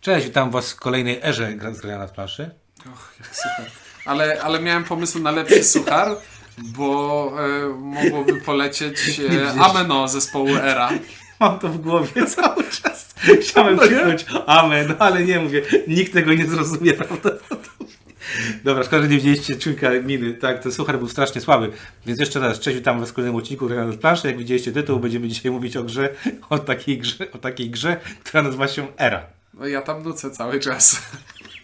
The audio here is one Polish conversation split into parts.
Cześć, witam Was w kolejnej erze z grania na planszy. Och, jak suchar. Ale, ale miałem pomysł na lepszy suchar, bo e, mogłoby polecieć e, Ameno zespołu Era. Mam to w głowie cały czas. Chciałem krzyknąć amen, no ale nie mówię, nikt tego nie zrozumie prawdopodobnie. Dobra, szkoda, że nie widzieliście czujka miny. Tak, ten suchar był strasznie słaby. Więc jeszcze raz, cześć, witam Was w kolejnym odcinku Grania na planszy. Jak widzieliście tytuł, będziemy dzisiaj mówić o grze, o takiej grze, o takiej grze, która nazywa się Era. No ja tam nucę cały czas.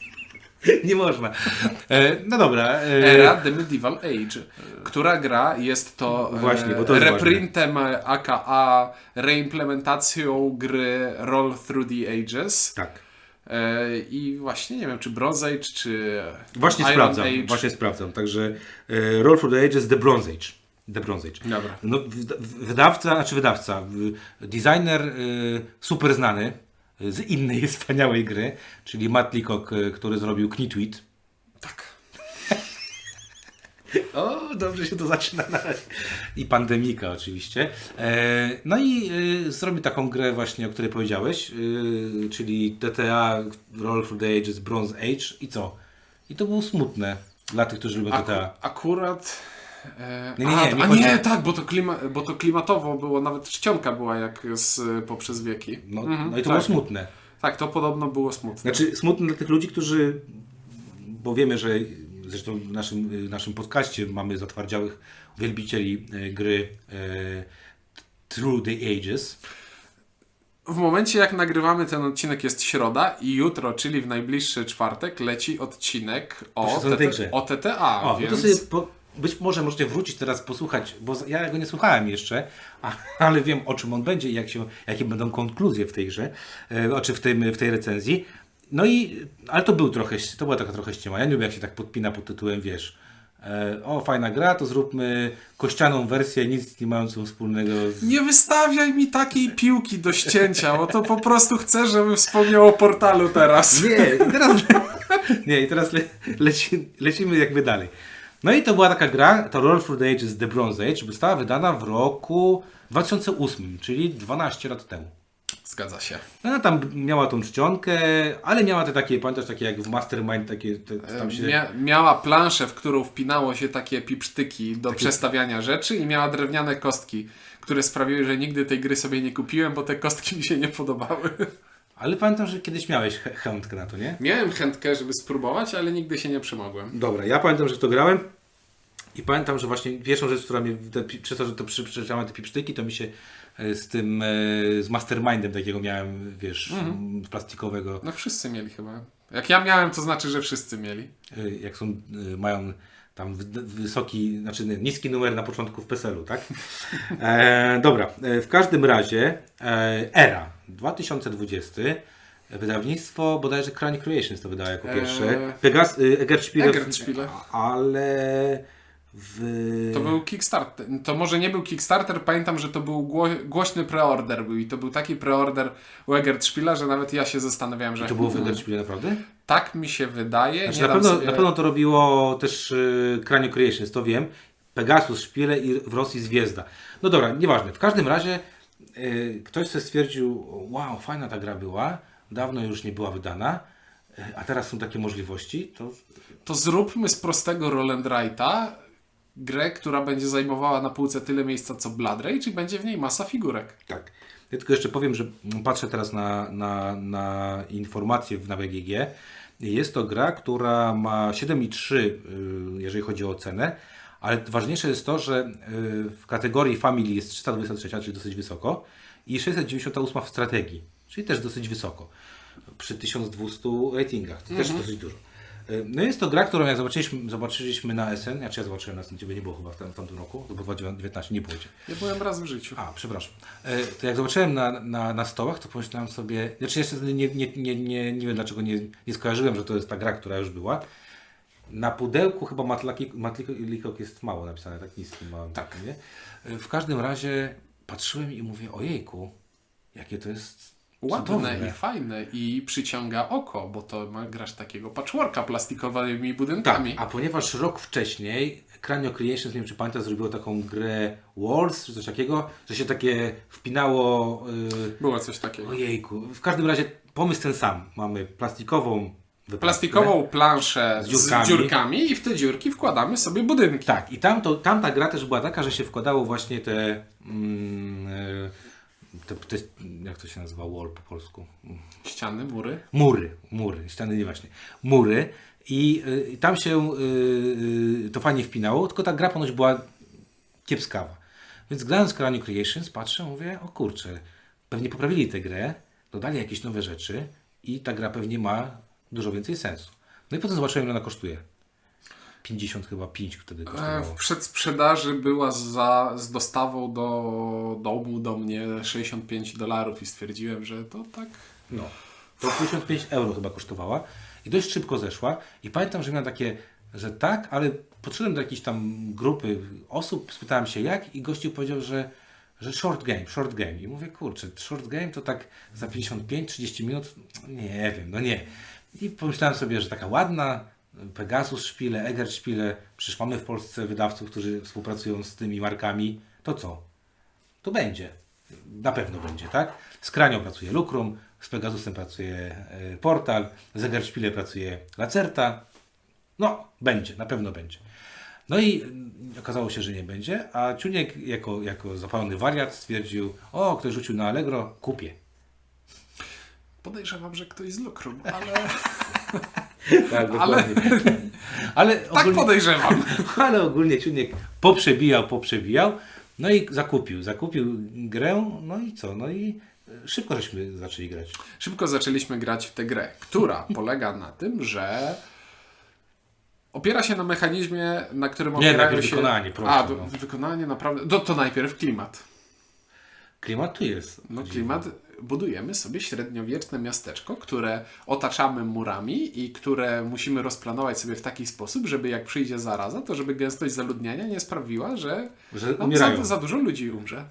Nie można. E, no dobra. E, Era The Medieval Age. Która gra jest to e, Właśnie, bo to jest reprintem e, aka reimplementacją gry Roll Through the Ages. Tak. E, I właśnie nie wiem, czy Bronze Age, czy Właśnie Iron sprawdzam, Age. właśnie sprawdzam. Także e, Roll for the Ages The Bronze Age. The Bronze Age. Dobra. No, wyd- wydawca, znaczy wydawca, designer y, super znany z innej wspaniałej gry, czyli Matt Leacock, y, który zrobił Knitweet. Tak. O, dobrze się to zaczyna na razie. I Pandemika oczywiście. E, no i y, zrobił taką grę właśnie, o której powiedziałeś, czyli DTA Roll for the Ages Bronze Age i co? I to było smutne dla tych, którzy lubią DTA. akurat. E, Nie, nie, a, nie, a nie, tak, bo to, klima, bo to klimatowo było, nawet czcionka była jak z poprzez wieki. No, Mhm, no i to tak. było smutne. Tak, to podobno było smutne. Znaczy smutne dla tych ludzi, którzy, bo wiemy, że zresztą w naszym, naszym podcaście mamy zatwardziałych wielbicieli e, gry e, Through the Ages. W momencie jak nagrywamy ten odcinek jest środa i jutro, czyli w najbliższy czwartek leci odcinek o, TT, o TTA, O, więc... no to sobie po, być może możecie wrócić teraz posłuchać, bo ja go nie słuchałem jeszcze, ale wiem o czym on będzie i jak się, jakie będą konkluzje w tej grze, e, czy w, tym, w tej recenzji. No i, ale to był trochę, to była taka trochę ściema. Ja nie lubię jak się tak podpina pod tytułem, wiesz, e, o fajna gra, to zróbmy kościaną wersję, nic nie mającą wspólnego z... Nie wystawiaj mi takiej piłki do ścięcia, bo to po prostu chcę, żebym wspomniał o portalu teraz. Nie, i teraz, nie, i teraz le, leci, lecimy jakby dalej. No i to była taka gra, to Roll for the Ages The Bronze Age, została wydana w roku 2008, czyli 12 lat temu. Zgadza się. Ona tam miała tą czcionkę, ale miała te takie, pamiętasz, takie jak w Mastermind, takie te, tam się... Mia miała planszę, w którą wpinało się takie pipsztyki do przestawiania rzeczy i miała drewniane kostki, które sprawiły, że nigdy tej gry sobie nie kupiłem, bo te kostki mi się nie podobały. Ale pamiętam, że kiedyś miałeś chę- chętkę na to, nie? Miałem chętkę, żeby spróbować, ale nigdy się nie przemogłem. Dobra, ja pamiętam, że to grałem i pamiętam, że właśnie pierwszą rzecz, która mnie, te, przez to, że to przeczytałem te pipsztyki, to mi się e, z tym, e, z Mastermindem takiego miałem, wiesz, m, plastikowego, No wszyscy mieli chyba. Jak ja miałem, to znaczy, że wszyscy mieli. e, jak są, mają tam wysoki, znaczy niski numer na początku w PESEL-u, tak? E, dobra, w każdym razie e, ERA 2020 Wydawnictwo bodajże Crane Creations to wydało jako pierwsze. Eee, Pegas, y, Egertspiele, Egertspiele. ale w... To był Kickstarter. To może nie był Kickstarter, pamiętam, że to był gło głośny preorder był i to był taki preorder u Egertspiela, że nawet ja się zastanawiałem, że To było w Egertspiele naprawdę? tak mi się wydaje. Znaczy, na, pewno, sobie... na pewno to robiło też y, Crane Creations, to wiem. Pegasus, Szpile i w Rosji Zwiezda. No dobra, nieważne. W każdym razie y, ktoś sobie stwierdził, wow, fajna ta gra była, dawno już nie była wydana, y, a teraz są takie możliwości, to To zróbmy z prostego Roll and Write'a grę, która będzie zajmowała na półce tyle miejsca co Blood Rage i będzie w niej masa figurek. Tak. Ja tylko jeszcze powiem, że patrzę teraz na, na, na informacje w- na BGG. Jest to gra, która ma 7,3 y, jeżeli chodzi o cenę, ale ważniejsze jest to, że y, w kategorii Family jest 323, czyli dosyć wysoko i 698 w strategii, czyli też dosyć wysoko. Przy 1200 ratingach, to też dosyć dużo. No jest to gra, którą jak zobaczyliśmy, zobaczyliśmy na SN, znaczy ja zobaczyłem na SN, Ciebie nie było chyba w, tam, w tamtym roku, to było 2019, nie było Cię. Ja byłem raz w życiu. A, przepraszam. E, To jak zobaczyłem na, na, na stołach, to pomyślałem sobie, znaczy jeszcze nie, nie, nie, nie, nie wiem dlaczego nie, nie skojarzyłem, że to jest ta gra, która już była. Na pudełku chyba Matlikok jest mało napisane, tak niskim małym. Tak. Nie? E, W każdym razie patrzyłem i mówię, ojejku, jakie to jest Ładne cudowne. i fajne i przyciąga oko, bo to ma, grasz takiego patchworka plastikowymi budynkami. Tak, a ponieważ rok wcześniej Cranio Creations, nie wiem czy pamiętasz, zrobiło taką grę Wars, czy coś takiego, że się takie wpinało... Yy, Było coś takiego. Ojejku, w każdym razie pomysł ten sam. Mamy plastikową. Plastikową planszę z Z dziurkami. dziurkami. i w te dziurki wkładamy sobie budynki. Tak, i tam to, tamta gra też była taka, że się wkładało właśnie te, mm, e, te, te jak to się nazywa wall po polsku? Ściany, mury. Mury, mury, ściany nie właśnie, mury i y, tam się y, y, to fajnie wpinało, tylko ta gra ponoć była kiepskawa. Więc grając w Cranium Creations patrzę, mówię, o kurczę, pewnie poprawili tę grę, dodali jakieś nowe rzeczy i ta gra pewnie ma dużo więcej sensu. No i potem zobaczyłem, ile ona kosztuje. 50 chyba 5 wtedy E, kosztowało. W przedsprzedaży była za, z dostawą do domu do mnie 65 dolarów i stwierdziłem, że to tak. No. To 55 euro chyba kosztowała i dość szybko zeszła. I pamiętam, że miałem takie, że tak, ale podszedłem do jakiejś tam grupy osób, spytałem się jak i gościu powiedział, że, że short game, short game. I mówię, kurczę, short game to tak za 55-30 minut, nie wiem, no nie. I pomyślałem sobie, że taka ładna Pegasus szpile, Eger szpile, przecież mamy w Polsce wydawców, którzy współpracują z tymi markami, to co? To będzie. Na pewno będzie, tak? Z Kranią pracuje Lucrum, z Pegasusem pracuje e, Portal, z Egerspile pracuje Lacerta. No, będzie, na pewno będzie. No i mm, okazało się, że nie będzie, a Ciuniek jako, jako zapalony wariat stwierdził, o, ktoś rzucił na Allegro, kupię. Podejrzewam, że ktoś z Lucrum, ale Tak, Ale- ale, tak ogólnie, podejrzewam. ale ogólnie Ciuniek poprzebijał, poprzebijał, no i zakupił, zakupił grę, no i co, no i e, szybko żeśmy zaczęli grać. Szybko zaczęliśmy grać w tę grę, która polega na tym, że opiera się na mechanizmie, na którym Nie, opierają najpierw się... wykonanie, proszę, A, do, no. wykonanie naprawdę... To, to najpierw klimat. Klimat tu jest. No klimat, budujemy sobie średniowieczne miasteczko, które otaczamy murami i które musimy rozplanować sobie w taki sposób, żeby jak przyjdzie zaraza, to żeby gęstość zaludniania nie sprawiła, że Że no, za, za dużo ludzi umrze.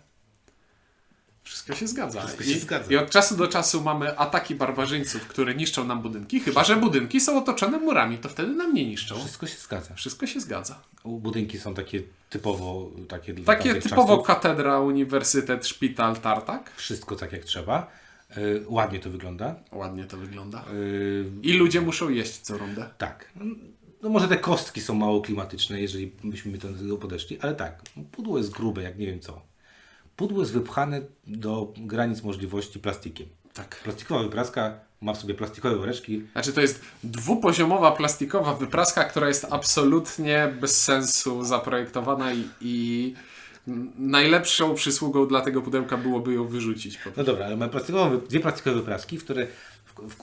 Wszystko się zgadza. Wszystko I, się zgadza. I od czasu do czasu mamy ataki barbarzyńców, które niszczą nam budynki, chyba że budynki są otoczone murami, to wtedy nam nie niszczą. Wszystko się zgadza. Wszystko się zgadza. Budynki są takie typowo takie dla Takie typowo czasów. katedra, uniwersytet, szpital, tartak. Wszystko tak jak trzeba. Y, ładnie to wygląda. Ładnie to wygląda. Y, I ludzie muszą jeść co rundę. tak. No może te kostki są mało klimatyczne, jeżeli byśmy do tego podeszli, ale tak, pudło jest grube, jak nie wiem co. Pudło jest wypchane do granic możliwości plastikiem. Tak. Plastikowa wypraska ma w sobie plastikowe woreczki. Znaczy to jest dwupoziomowa plastikowa wypraska, która jest absolutnie bez sensu zaprojektowana i, i najlepszą przysługą dla tego pudełka byłoby ją wyrzucić. No dobra, ale mamy plastikowe, dwie plastikowe wypraski, w które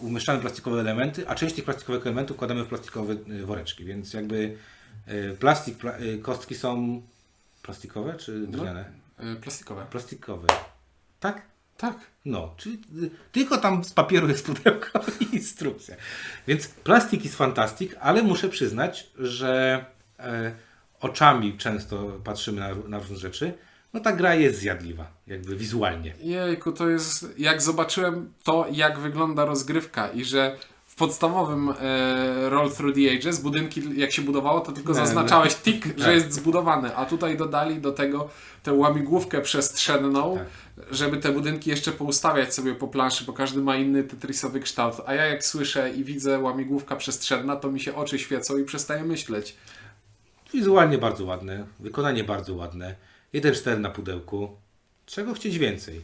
umieszczamy plastikowe elementy, a część tych plastikowych elementów wkładamy w plastikowe y, woreczki, więc jakby y, plastik, pla, y, kostki są plastikowe czy drewniane? Y, Plastikowe. Plastikowe. Tak? Tak. No, czyli y, tylko tam z papieru jest pudełko i instrukcja. Więc plastik jest fantastik, ale muszę przyznać, że e, oczami często patrzymy na, na różne rzeczy. No ta gra jest zjadliwa, jakby wizualnie. Jejku, to jest... Jak zobaczyłem to, jak wygląda rozgrywka i że w podstawowym e, Roll Through the Ages budynki, jak się budowało, to tylko zaznaczałeś tik, Tak. że jest zbudowany, a tutaj dodali do tego tę łamigłówkę przestrzenną, Tak. żeby te budynki jeszcze poustawiać sobie po planszy, bo każdy ma inny tetrisowy kształt. A ja jak słyszę i widzę łamigłówka przestrzenna, to mi się oczy świecą i przestaję myśleć. Wizualnie bardzo ładne, wykonanie bardzo ładne. 1.4 na pudełku. Czego chcieć więcej?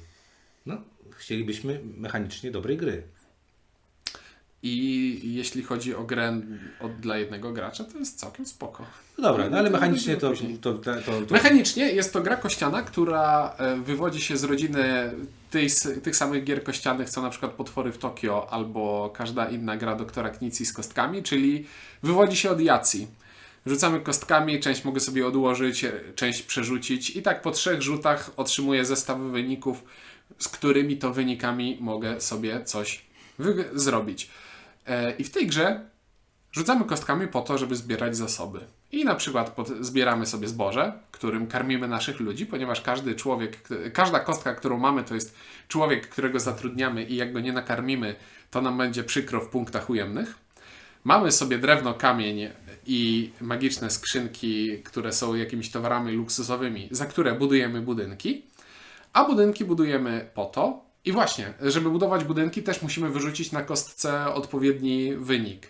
No, chcielibyśmy mechanicznie dobrej gry. I jeśli chodzi o grę od, dla jednego gracza, to jest całkiem spoko. No dobra, no ale mechanicznie to, to, to, to, Mechanicznie jest to gra kościana, która e, wywodzi się z rodziny tej, tych samych gier kościanych, co na przykład Potwory w Tokio albo każda inna gra doktora Knici z kostkami, czyli wywodzi się od Jacji. Rzucamy kostkami, część mogę sobie odłożyć, e, część przerzucić i tak po trzech rzutach otrzymuję zestawy wyników, z którymi to wynikami mogę sobie coś zrobić. E, I w tej grze Rzucamy kostkami po to, żeby zbierać zasoby. I na przykład zbieramy sobie zboże, którym karmimy naszych ludzi, ponieważ każdy człowiek, każda kostka, którą mamy, to jest człowiek, którego zatrudniamy i jak go nie nakarmimy, to nam będzie przykro w punktach ujemnych. Mamy sobie drewno, kamień i magiczne skrzynki, które są jakimiś towarami luksusowymi, za które budujemy budynki. A budynki budujemy po to, I właśnie, żeby budować budynki, też musimy wyrzucić na kostce odpowiedni wynik.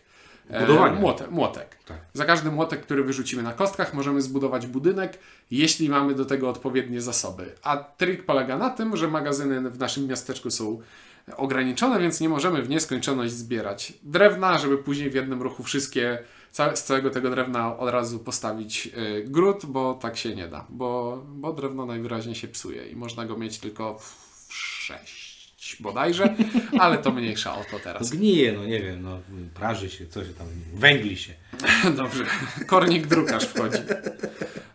E, Budowania. Młotek. młotek. Tak. Za każdy młotek, który wyrzucimy na kostkach, możemy zbudować budynek, jeśli mamy do tego odpowiednie zasoby. A trik polega na tym, że magazyny w naszym miasteczku są ograniczone, więc nie możemy w nieskończoność zbierać drewna, żeby później w jednym ruchu wszystkie, z całego tego drewna od razu postawić y, gród, bo tak się nie da, bo, bo drewno najwyraźniej się psuje i można go mieć tylko w sześć bodajże, ale to mniejsza o to teraz. gnije, no nie wiem, no praży się, coś tam, węgli się. Dobrze, kornik drukarz wchodzi.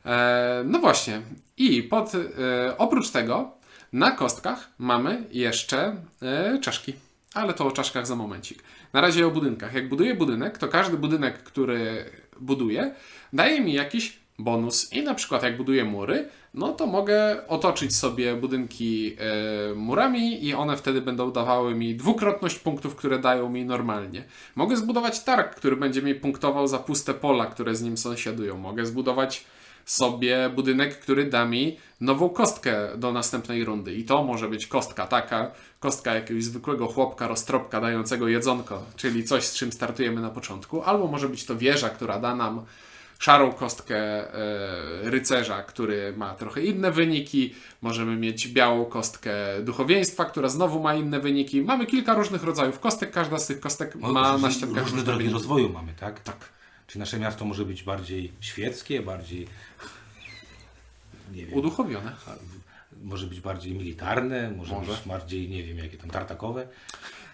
E, no właśnie. I pod, e, oprócz tego na kostkach mamy jeszcze e, czaszki. Ale to o czaszkach za momencik. Na razie o budynkach. Jak buduję budynek, to każdy budynek, który buduję, daje mi jakiś bonus. I na przykład jak buduję mury, no to mogę otoczyć sobie budynki e, murami i one wtedy będą dawały mi dwukrotność punktów, które dają mi normalnie. Mogę zbudować targ, który będzie mi punktował za puste pola, które z nim sąsiadują. Mogę zbudować sobie budynek, który da mi nową kostkę do następnej rundy. I to może być kostka taka, kostka jakiegoś zwykłego chłopka, roztropka dającego jedzonko, czyli coś, z czym startujemy na początku. Albo może być to wieża, która da nam szarą kostkę e, rycerza, który ma trochę inne wyniki. Możemy mieć białą kostkę duchowieństwa, która znowu ma inne wyniki. Mamy kilka różnych rodzajów kostek. Każda z tych kostek No, ma na ściankach Różne różne drogi wyniki. rozwoju mamy, tak? Tak. Czy nasze miasto może być bardziej świeckie, bardziej. Nie wiem. Uduchowione. Może być bardziej militarne, może, Może. być bardziej, nie wiem, jakie tam tartakowe.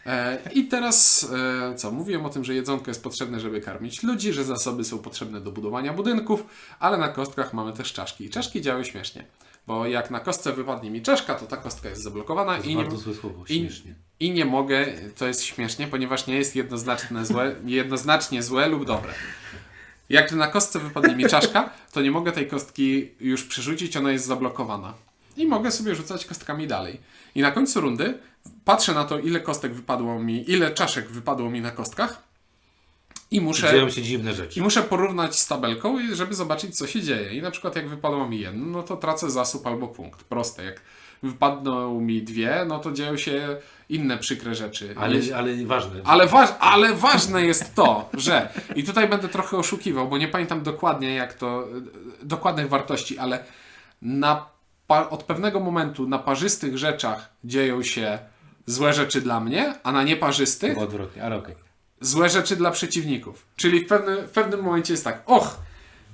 E, I teraz e, co? Mówiłem o tym, że jedzonko jest potrzebne, żeby karmić ludzi, że zasoby są potrzebne do budowania budynków, ale na kostkach mamy też czaszki. I czaszki działają śmiesznie, bo jak na kostce wypadnie mi czaszka, to ta kostka jest zablokowana To jest i nie, słowo, i, śmiesznie. i nie mogę, to jest śmiesznie, ponieważ nie jest jednoznaczne złe, jednoznacznie złe lub dobre. Jak na kostce wypadnie mi czaszka, to nie mogę tej kostki już przerzucić, ona jest zablokowana. I mogę sobie rzucać kostkami dalej. I na końcu rundy patrzę na to, ile kostek wypadło mi, ile czaszek wypadło mi na kostkach i muszę, Dzieją się dziwne rzeczy. i muszę porównać z tabelką, i żeby zobaczyć, co się dzieje. I na przykład jak wypadło mi jedno, no to tracę zasób albo punkt. Proste. Jak wypadną mi dwie, no to dzieją się inne przykre rzeczy. Ale, ale ważne. Ale, waż, ale ważne jest to, że i tutaj będę trochę oszukiwał, bo nie pamiętam dokładnie jak to, dokładnych wartości, ale na, od pewnego momentu na parzystych rzeczach dzieją się złe rzeczy dla mnie, a na nieparzystych Chyba odwrotnie, ale okej. złe rzeczy dla przeciwników. Czyli w, pewnym w pewnym momencie jest tak, och,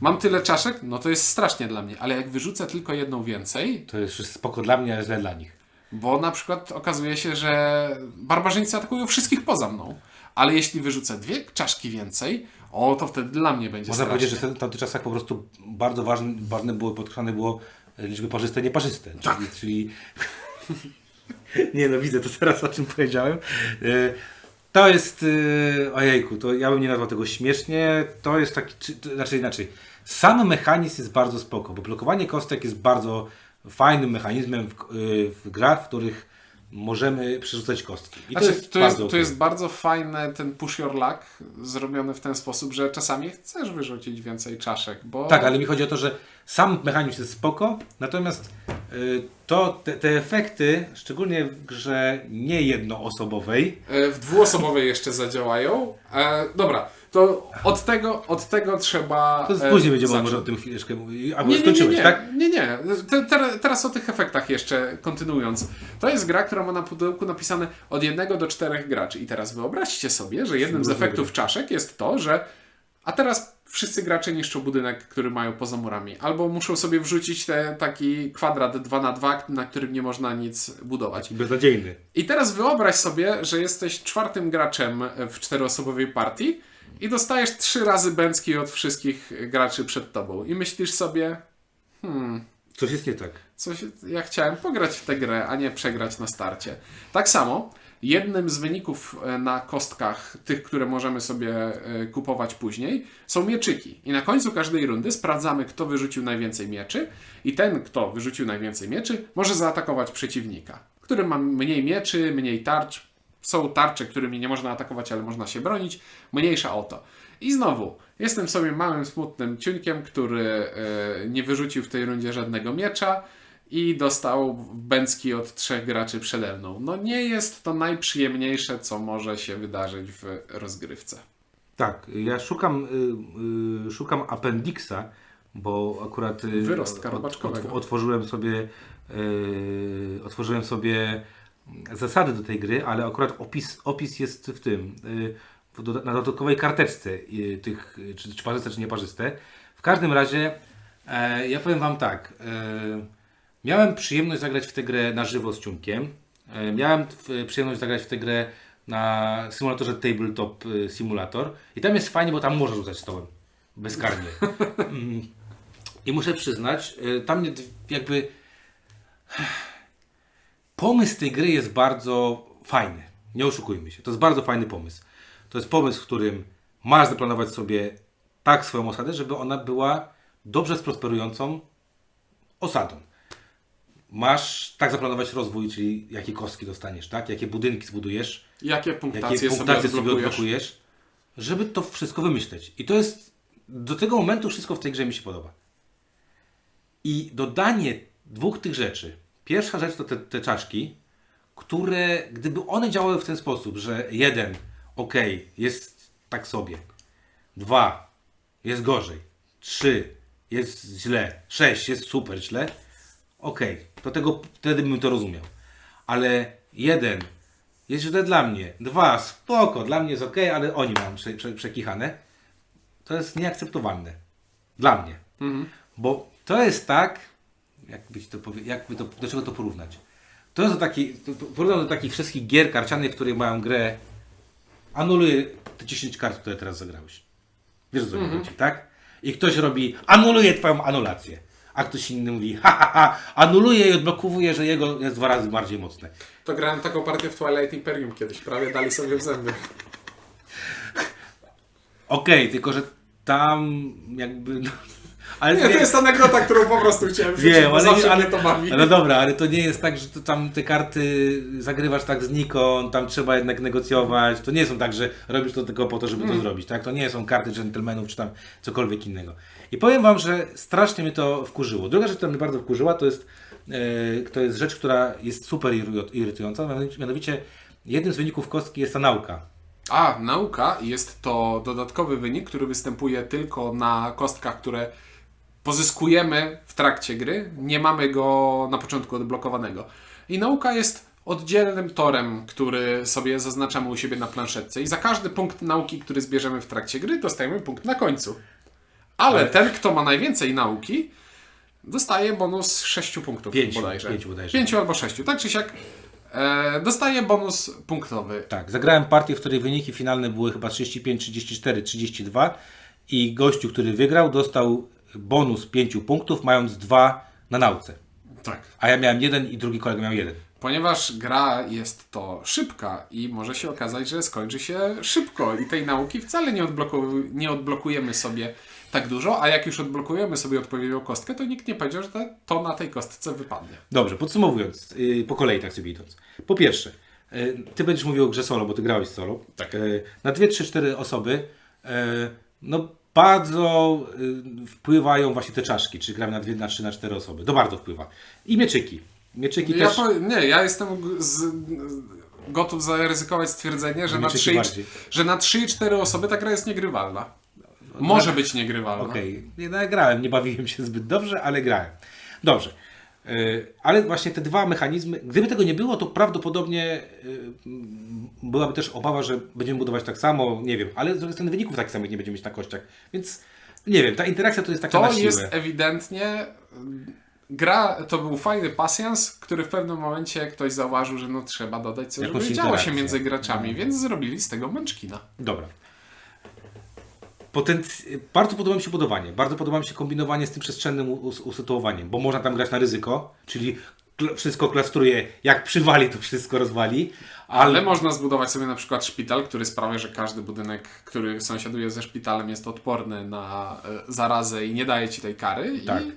mam tyle czaszek, no to jest strasznie dla mnie, ale jak wyrzucę tylko jedną więcej, To jest spoko dla mnie, ale źle dla nich. bo na przykład okazuje się, że barbarzyńcy atakują wszystkich poza mną. Ale jeśli wyrzucę dwie czaszki więcej, o to wtedy dla mnie będzie Można strasznie. powiedzieć, że w tamtych czasach po prostu bardzo ważne, ważne było, podkreślane było liczby parzyste, nieparzyste. Tak. Czyli, czyli... nie no, widzę to teraz, o czym powiedziałem. E, To jest, e, ojejku, to ja bym nie nazwał tego śmiesznie, to jest taki, czy, znaczy inaczej, sam mechanizm jest bardzo spoko, bo blokowanie kostek jest bardzo fajnym mechanizmem w, e, w grach, w których możemy przerzucać kostki. I Znaczy, to jest to, jest, bardzo to okej. jest bardzo fajne ten push your luck zrobiony w ten sposób, że czasami chcesz wyrzucić więcej czaszek, bo Tak, ale mi chodzi o to, że sam mechanizm jest spoko, natomiast y, to, te, te efekty, szczególnie w grze nie jednoosobowej, E, w dwuosobowej jeszcze zadziałają. E, dobra, to od tego, od tego trzeba. to e, później będziemy zacząć. może o tym chwileczkę mówić. Albo Nie, nie, nie, skończyłeś, nie, tak? nie, nie. Te, te, teraz o tych efektach jeszcze kontynuując. To jest gra, która ma na pudełku napisane od jednego do czterech graczy. I teraz wyobraźcie sobie, że jednym z efektów czaszek jest to, że a teraz wszyscy gracze niszczą budynek, który mają poza murami. Albo muszą sobie wrzucić te, taki kwadrat 2 na 2 na którym nie można nic budować. Beznadziejny. I teraz wyobraź sobie, że jesteś czwartym graczem w czteroosobowej partii i dostajesz trzy razy bęcki od wszystkich graczy przed tobą. I myślisz sobie, Coś jest nie tak. coś, ja chciałem pograć w tę grę, a nie przegrać na starcie. Tak samo, jednym z wyników e, na kostkach, tych, które możemy sobie e, kupować później, są mieczyki. I na końcu każdej rundy sprawdzamy, kto wyrzucił najwięcej mieczy i ten, kto wyrzucił najwięcej mieczy, może zaatakować przeciwnika, który ma mniej mieczy, mniej tarcz. Są tarcze, którymi nie można atakować, ale można się bronić. Mniejsza o to. I znowu, jestem sobie małym, smutnym ciunkiem, który e, nie wyrzucił w tej rundzie żadnego miecza i dostał bęcki od trzech graczy przede mną. No nie jest to najprzyjemniejsze, co może się wydarzyć w rozgrywce. Tak, ja szukam, y, y, szukam appendixa, bo akurat y, Wyrostka od- otworzyłem sobie y, otworzyłem sobie zasady do tej gry, ale akurat opis, opis jest w tym y, na dodatkowej karteczce y, tych, y, czy, czy parzyste, czy nieparzyste. W każdym razie e, ja powiem Wam tak. E, miałem przyjemność zagrać w tę grę na żywo z Ciunkiem. E, miałem przyjemność zagrać w tę grę na symulatorze Tabletop Simulator. I tam jest fajnie, bo tam można rzucać stołem. Bezkarnie. Mm. I muszę przyznać, tam mnie jakby pomysł tej gry jest bardzo fajny. Nie oszukujmy się. To jest bardzo fajny pomysł. To jest pomysł, w którym masz zaplanować sobie tak swoją osadę, żeby ona była dobrze sprosperującą osadą. Masz tak zaplanować rozwój, czyli jakie kostki dostaniesz, tak? Jakie budynki zbudujesz, Jakie jakie punktacje, punktacje sobie sobie odblokujesz? odblokujesz, żeby to wszystko wymyśleć. I to jest, do tego momentu wszystko w tej grze mi się podoba. I dodanie dwóch tych rzeczy. Pierwsza rzecz to te, te czaszki, które gdyby one działały w ten sposób, że jeden, ok, jest tak sobie, dwa, jest gorzej, trzy, jest źle, sześć, jest super źle, ok, to tego, wtedy bym to rozumiał. Ale jeden, jest źle dla mnie, dwa, spoko, dla mnie jest ok, ale oni mają prze, prze, przekichane, to jest nieakceptowalne. Dla mnie. Bo to jest tak, jakby, to powie, jakby to, do czego to porównać? To jest do taki, porównam do takich wszystkich gier karcianych, które mają grę, anuluję te 10 kart, które teraz zagrałeś. Wiesz co mi chodzi, tak? I ktoś robi, anuluje twoją anulację. A ktoś inny mówi, ha, ha, ha, anuluje i odblokowuje, że jego jest dwa razy bardziej mocne. To grałem taką partię w Twilight Imperium kiedyś, prawie dali sobie w zęby. Okej, tylko że tam jakby... No, ale Nie, to jest anegdota, którą po prostu chciałem rzucić, Wiem, ale, zawsze ale, to bawi. ale dobra, ale to nie jest tak, że tam te karty zagrywasz tak znikąd, tam trzeba jednak negocjować. To nie są tak, że robisz to tylko po to, żeby Mm. to zrobić, tak? To nie są karty dżentelmenów czy tam cokolwiek innego. I powiem Wam, że strasznie mnie to wkurzyło. Druga rzecz, która mnie bardzo wkurzyła, to jest, e, to jest rzecz, która jest super irytująca, mianowicie jednym z wyników kostki jest ta nauka. A, nauka jest to dodatkowy wynik, który występuje tylko na kostkach, które pozyskujemy w trakcie gry. Nie mamy go na początku odblokowanego. I nauka jest oddzielnym torem, który sobie zaznaczamy u siebie na planszetce. I za każdy punkt nauki, który zbierzemy w trakcie gry, dostajemy punkt na końcu. Ale, Ale- ten, kto ma najwięcej nauki, dostaje bonus 6 punktów Pięciu, bodajże. pięciu bodajże. Pięciu albo 6. Tak czy siak e, dostaje bonus punktowy. Tak, zagrałem partię, w której wyniki finalne były chyba 35, 34, 32 i gościu, który wygrał, dostał bonus 5 punktów, mając dwa na nauce. Tak. A ja miałem jeden i drugi kolega miał jeden. Ponieważ gra jest to szybka i może się okazać, że skończy się szybko i tej nauki wcale nie, odbloku- nie odblokujemy sobie tak dużo, a jak już odblokujemy sobie odpowiednią kostkę, to nikt nie powiedział, że to na tej kostce wypadnie. Dobrze, podsumowując, yy, po kolei tak sobie idąc. Po pierwsze, yy, ty będziesz mówił o grze solo, bo ty grałeś solo. Tak. Yy, na dwie, trzy, cztery osoby, yy, no bardzo yy, wpływają właśnie te czaszki, czyli gramy na dwie, na trzy, na cztery osoby. To bardzo wpływa. I mieczyki. Mieczyki Ja też... po, nie, ja jestem z, gotów zaryzykować stwierdzenie, że na, Mieczyki 3, i- bardziej. że na 3 i 4 osoby ta gra jest niegrywalna. Może być niegrywalna. Okej, nie no, ja grałem, nie bawiłem się zbyt dobrze, ale grałem. Dobrze. Yy, Ale właśnie te dwa mechanizmy, gdyby tego nie było, to prawdopodobnie m, byłaby też obawa, że będziemy budować tak samo, nie wiem, ale z drugiej strony wyników takich samych nie będziemy mieć na kościach, więc nie wiem, ta interakcja to jest taka To jest ewidentnie. Gra to był fajny pasjans, który w pewnym momencie ktoś zauważył, że no trzeba dodać coś, Jakąś żeby działo się między graczami, więc zrobili z tego męczkina. Dobra. Potenc- bardzo podoba mi się budowanie, bardzo podoba mi się kombinowanie z tym przestrzennym us- usytuowaniem, bo można tam grać na ryzyko, czyli kl- wszystko klastruje, jak przywali, to wszystko rozwali, Ale można zbudować sobie na przykład szpital, który sprawia, że każdy budynek, który sąsiaduje ze szpitalem jest odporny na e, zarazę i nie daje ci tej kary. Tak. I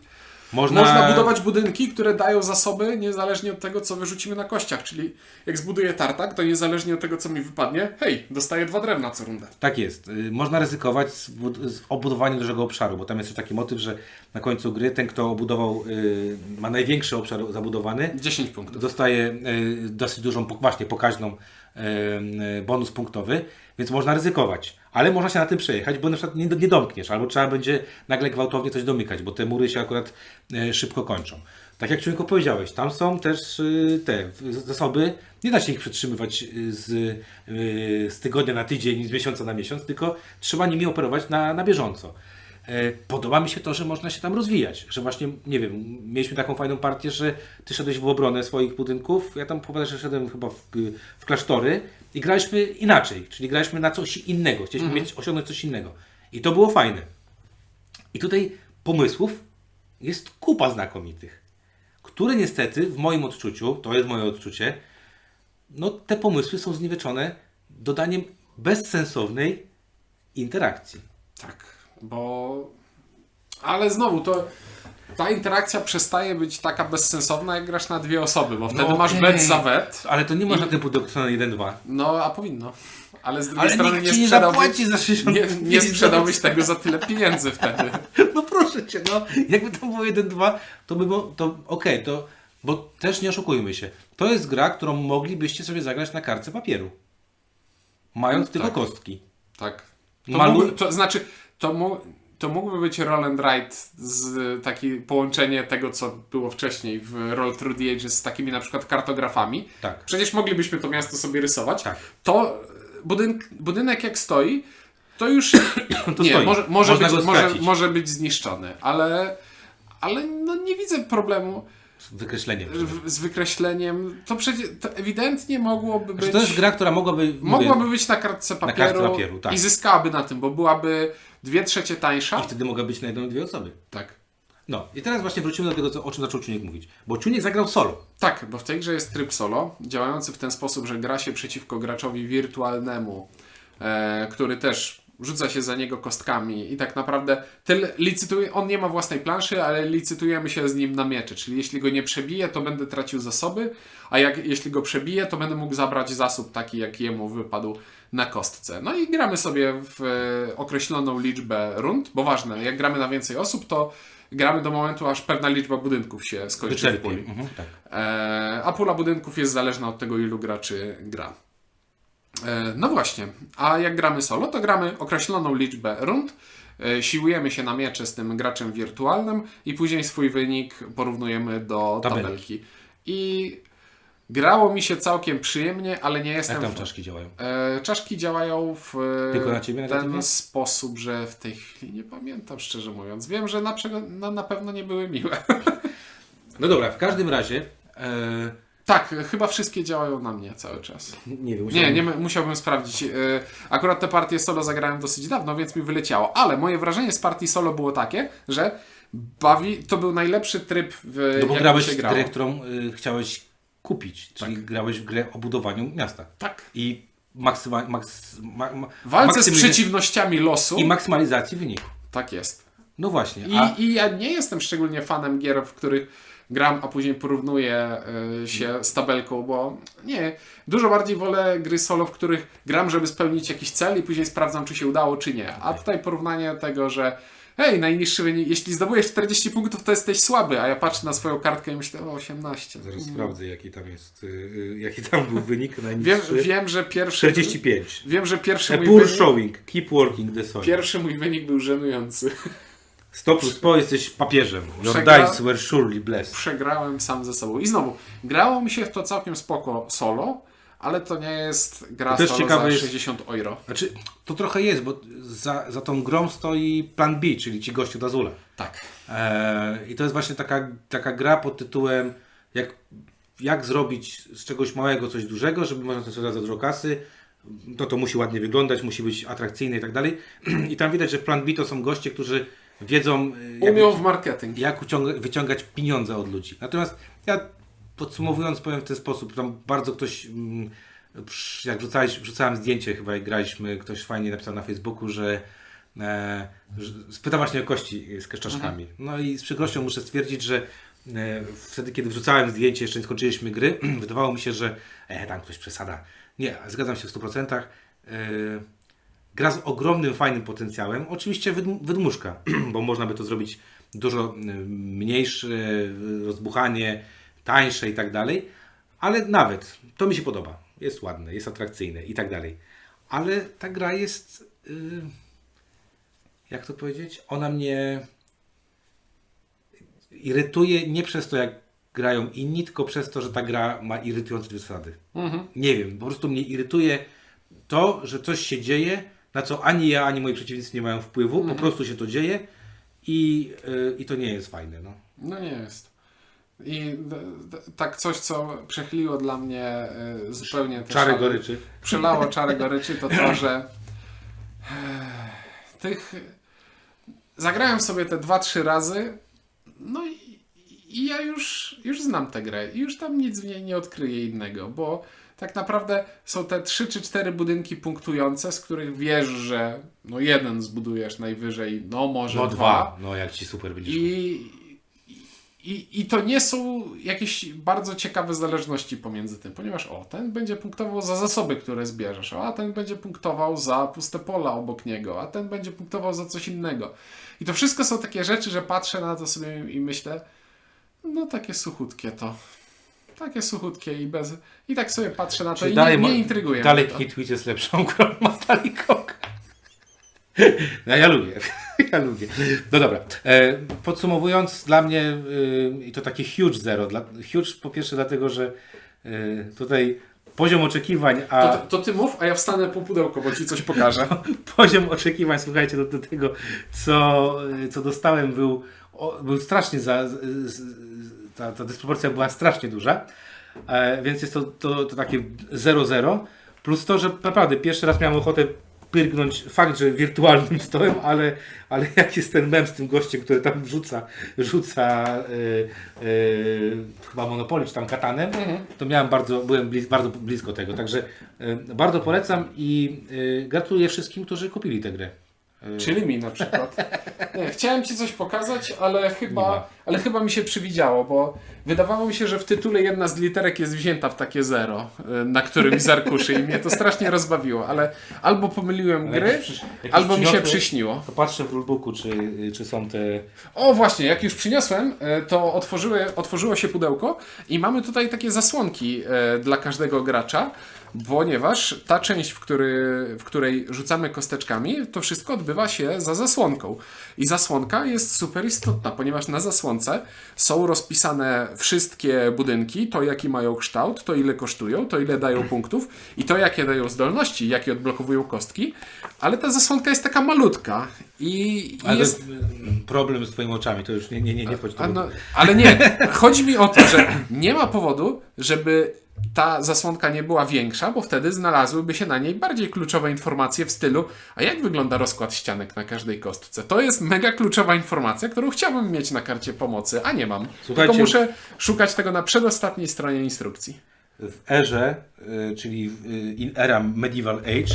Można- Można budować budynki, które dają zasoby niezależnie od tego, co wyrzucimy na kościach. Czyli jak zbuduję tartak, to niezależnie od tego, co mi wypadnie, hej, dostaję dwa drewna co rundę. Tak jest. Y, Można ryzykować z, z obudowaniem dużego obszaru, bo tam jest taki motyw, że na końcu gry ten, kto obudował, y, ma największy obszar zabudowany, 10 punktów. dostaje y, dosyć dużą, właśnie pokaźną bonus punktowy, więc można ryzykować. Ale można się na tym przejechać, bo na przykład nie, nie domkniesz, albo trzeba będzie nagle gwałtownie coś domykać, bo te mury się akurat y, szybko kończą. Tak jak Członko powiedziałeś, tam są też y, te zasoby, nie da się ich przetrzymywać y, z, z tygodnia na tydzień, z miesiąca na miesiąc, tylko trzeba nimi operować na, na bieżąco. E, Podoba mi się to, że można się tam rozwijać, że właśnie, nie wiem, mieliśmy taką fajną partię, że ty szedłeś w obronę swoich budynków, ja tam powiadam, że szedłem chyba w, w klasztory i graliśmy inaczej, czyli graliśmy na coś innego, chcieliśmy mieć, osiągnąć coś innego. I to było fajne. I tutaj pomysłów jest kupa znakomitych, które niestety w moim odczuciu, to jest moje odczucie, no te pomysły są zniweczone dodaniem bezsensownej interakcji. Tak, bo. Ale znowu to. Ta interakcja przestaje być taka bezsensowna, jak grasz na dwie osoby, bo wtedy masz okej. wet za wet. Ale to nie można typu Doctrina 1-2. No, a powinno. Ale z drugiej Ale strony nie nie sprzedałbyś, zapłaci za 60 nie, nie sprzedałbyś tego za tyle pieniędzy wtedy. No proszę cię, no. Jakby to było 1-2, to by było, to okej, to, bo też nie oszukujmy się. To jest gra, którą moglibyście sobie zagrać na kartce papieru. Mając tylko tak. kostki. Tak. To, Malu- to znaczy, to, mu, to mógłby być roll and write z taki połączenie tego, co było wcześniej w Roll Through the Ages z takimi na przykład kartografami. Tak. Przecież moglibyśmy to miasto sobie rysować. Tak. To budynk, budynek jak stoi, to już To nie, stoi. może, może, Można być, może, może być zniszczony, ale, ale no nie widzę problemu Z wykreśleniem. w, z wykreśleniem. To przecież to ewidentnie mogłoby być. Znaczy, to jest gra, która mogłaby... mówię, Mogłaby być na kartce papieru, kartce papieru, tak. i zyskałaby na tym, bo byłaby dwie trzecie tańsza. I wtedy mogła być na jedną, dwie osoby. Tak. No i teraz właśnie wrócimy do tego, co, o czym zaczął Czuniek mówić. Bo Czuniek zagrał solo. Tak, bo w tej grze jest tryb solo, działający w ten sposób, że gra się przeciwko graczowi wirtualnemu, e, który też rzuca się za niego kostkami i tak naprawdę tyle, licytuje, on nie ma własnej planszy, ale licytujemy się z nim na miecze, czyli jeśli go nie przebiję, to będę tracił zasoby, a jak, jeśli go przebiję, to będę mógł zabrać zasób taki, jak jemu wypadł na kostce. No i gramy sobie w e, określoną liczbę rund, bo ważne, jak gramy na więcej osób, to gramy do momentu, aż pewna liczba budynków się skończy w Wyczerpie. puli. Mhm, tak. E, a pula budynków jest zależna od tego, ilu graczy gra. E, no właśnie, a jak gramy solo, to gramy określoną liczbę rund, e, siłujemy się na miecze z tym graczem wirtualnym i później swój wynik porównujemy do Tabelki. tabelki. I grało mi się całkiem przyjemnie, ale nie jestem... Jak tam w- czaszki działają? E, czaszki działają w Tylko na ciebie ten sposób, że w tej chwili nie pamiętam, szczerze mówiąc. Wiem, że na, na, na pewno nie były miłe. No dobra, w każdym razie... E, Tak, chyba wszystkie działają na mnie cały czas. nie wiem, Nie, nie musiałbym sprawdzić. Yy, Akurat te partie solo zagrałem dosyć dawno, więc mi wyleciało. Ale moje wrażenie z partii solo było takie, że bawi, to był najlepszy tryb w No bo grałeś w grę, którą y, chciałeś kupić, czyli grałeś w grę o budowaniu miasta. Tak. I maksyma, maks, ma, ma, Walce z przeciwnościami losu. I maksymalizacji wyniku. Tak jest. No właśnie. I, A, I ja nie jestem szczególnie fanem gier, w których gram, a później porównuję y, się z tabelką, bo nie. Dużo bardziej wolę gry solo, w których gram, żeby spełnić jakiś cel i później sprawdzam, czy się udało, czy nie. A tutaj porównanie tego, że hej, najniższy wynik, jeśli zdobujesz 40 punktów, to jesteś słaby, a ja patrzę na swoją kartkę i myślę, o 18. Zaraz sprawdzę, jaki tam jest, y, y, jaki tam był wynik Wiem, najniższy. wiem, że pierwszy. 45. Wiem, że pierwszy A mój, poor wynik, showing. Keep working the soil. pierwszy mój wynik był żenujący. 100 plus po jesteś papieżem. Your Przegra- dice were surely blessed. przegrałem sam ze sobą. I znowu, grało mi się w to całkiem spoko solo, ale to nie jest gra To solo ciekawe za jest- 60 euro. Znaczy, to trochę jest, bo za, za tą grą stoi plan B, czyli ci goście od Azula. Tak. Eee, I to jest właśnie taka, taka gra pod tytułem jak, jak zrobić z czegoś małego coś dużego, żeby można to sprzedać za dużo kasy. To to musi ładnie wyglądać, musi być atrakcyjne i tak dalej. I tam widać, że w plan B to są goście, którzy wiedzą e, jak, w marketing. jak uciąga- wyciągać pieniądze od ludzi. Natomiast ja podsumowując powiem w ten sposób, tam bardzo ktoś, mm, jak wrzucałeś, wrzucałem zdjęcie chyba jak graliśmy, ktoś fajnie napisał na Facebooku, że e, że- spyta właśnie o kości z czaszkami. No i z przykrością muszę stwierdzić, że e, wtedy, kiedy wrzucałem zdjęcie, jeszcze nie skończyliśmy gry, wydawało mi się, że e, tam ktoś przesada. Nie, zgadzam się w 100%. E, gra z ogromnym, fajnym potencjałem. Oczywiście wydm- wydmuszka, bo można by to zrobić dużo e, mniejsze, e, rozbuchanie, tańsze i tak dalej. Ale nawet, to mi się podoba. Jest ładne, jest atrakcyjne i tak dalej. Ale ta gra jest. y, jak to powiedzieć? Ona mnie irytuje nie przez to, jak grają inni, tylko przez to, że ta gra ma irytujące zasady. Nie wiem, po prostu mnie irytuje to, że coś się dzieje, na co ani ja, ani moi przeciwnicy nie mają wpływu. Po prostu się to dzieje i, y, i to nie jest fajne. No. No nie jest. I tak coś, co przechyliło dla mnie y, zupełnie te Czary szale- goryczy. Przelało czarę goryczy, to to, że e, tych zagrałem sobie te dwa, trzy razy, no i, i ja już, już znam tę grę i już tam nic w niej nie odkryję innego, bo tak naprawdę są te trzy czy cztery budynki punktujące, z których wiesz, że no jeden zbudujesz najwyżej, no może No dwa. dwa. No jak ci super będzie. szło. I, i, I to nie są jakieś bardzo ciekawe zależności pomiędzy tym, ponieważ o, ten będzie punktował za zasoby, które zbierzesz, a ten będzie punktował za puste pola obok niego, a ten będzie punktował za coś innego. I to wszystko są takie rzeczy, że patrzę na to sobie i myślę, no takie suchutkie to. Takie suchutkie i bez. I tak sobie patrzę na to Czyli i dalej, nie, nie intryguje dalej mnie to. Hit Twitch jest lepszą grą Matali. No ja lubię, ja lubię. No dobra, e, podsumowując, dla mnie y, i to takie huge zero. Dla, huge po pierwsze dlatego, że y, tutaj poziom oczekiwań, a To, to ty mów, a ja wstanę po pudełko, bo ci coś pokażę. poziom oczekiwań, słuchajcie, do, do tego, co, co dostałem, był, o, był strasznie za. Ta, ta dysproporcja była strasznie duża. E, więc jest to, to, to takie 0-0. Plus to, że naprawdę pierwszy raz miałem ochotę pyrgnąć fakt, że wirtualnym stołem, ale, ale jak jest ten mem z tym gościem, który tam rzuca, rzuca yy, yy, chyba Monopoly czy tam katanem, to miałem bardzo, byłem bliz, bardzo blisko tego. Także yy, bardzo polecam i gratuluję wszystkim, którzy kupili tę grę. Yy, Czyli mi na przykład. Nie, chciałem Ci coś pokazać, ale chyba, ale chyba mi się przywidziało, bo wydawało mi się, że w tytule jedna z literek jest wzięta w takie zero, y, na którymś z arkuszy i mnie to strasznie rozbawiło, ale albo pomyliłem gry, jak już- jak już albo mi się przyśniło. To patrzę w rulebooku, czy, czy są te... O właśnie, jak już przyniosłem, e, to otworzyły, otworzyło się pudełko i mamy tutaj takie zasłonki dla każdego gracza, ponieważ ta część, w, który, w której rzucamy kosteczkami, to wszystko odbywa się za zasłonką. I zasłonka jest super istotna, ponieważ na zasłonce są rozpisane wszystkie budynki, to jaki mają kształt, to ile kosztują, to ile dają punktów i to jakie dają zdolności, jakie odblokowują kostki, ale ta zasłonka jest taka malutka i, i Ale jest... mm, problem z twoimi oczami, to już nie, nie, nie, nie tu. no, ale nie, chodzi mi o to, że nie ma powodu, żeby ta zasłonka nie była większa, bo wtedy znalazłyby się na niej bardziej kluczowe informacje w stylu, a jak wygląda rozkład ścianek na każdej kostce? To jest mega kluczowa informacja, którą chciałbym mieć na karcie pomocy, a nie mam. Słuchajcie- Tylko muszę szukać tego na przedostatniej stronie instrukcji. W erze, y, czyli y, in era medieval age,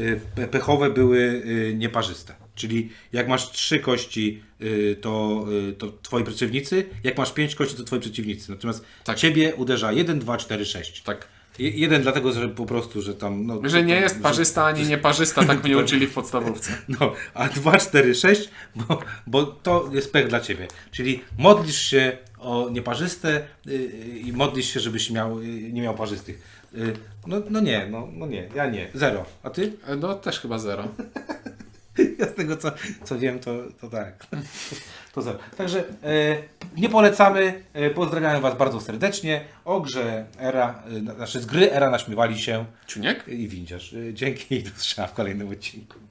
y, pe- pechowe były nieparzyste. Czyli jak masz trzy kości, y, to, y, to twoi przeciwnicy, jak masz pięć kości, to twoi przeciwnicy. Natomiast Tak. ciebie uderza 1, 2, 4, 6. Tak. Je- Jeden dlatego, że po prostu, że tam... No, Że nie to- jest parzysta ani nieparzysta, tak mnie uczyli w podstawówce. No, a 2, 4, 6, bo, bo to jest pech dla ciebie. Czyli modlisz się o nieparzyste y, i modlisz się, żebyś miał, nie miał parzystych. No, no nie, no, no nie, ja nie. Zero. A ty? No też chyba zero. Ja z tego co, co wiem, to, to tak. To zero. Także e, nie polecamy. E, pozdrawiam Was bardzo serdecznie. O grze Era, e, znaczy z gry Era naśmiewali się Ciuniek? i windziarz. E, dzięki i do w kolejnym odcinku.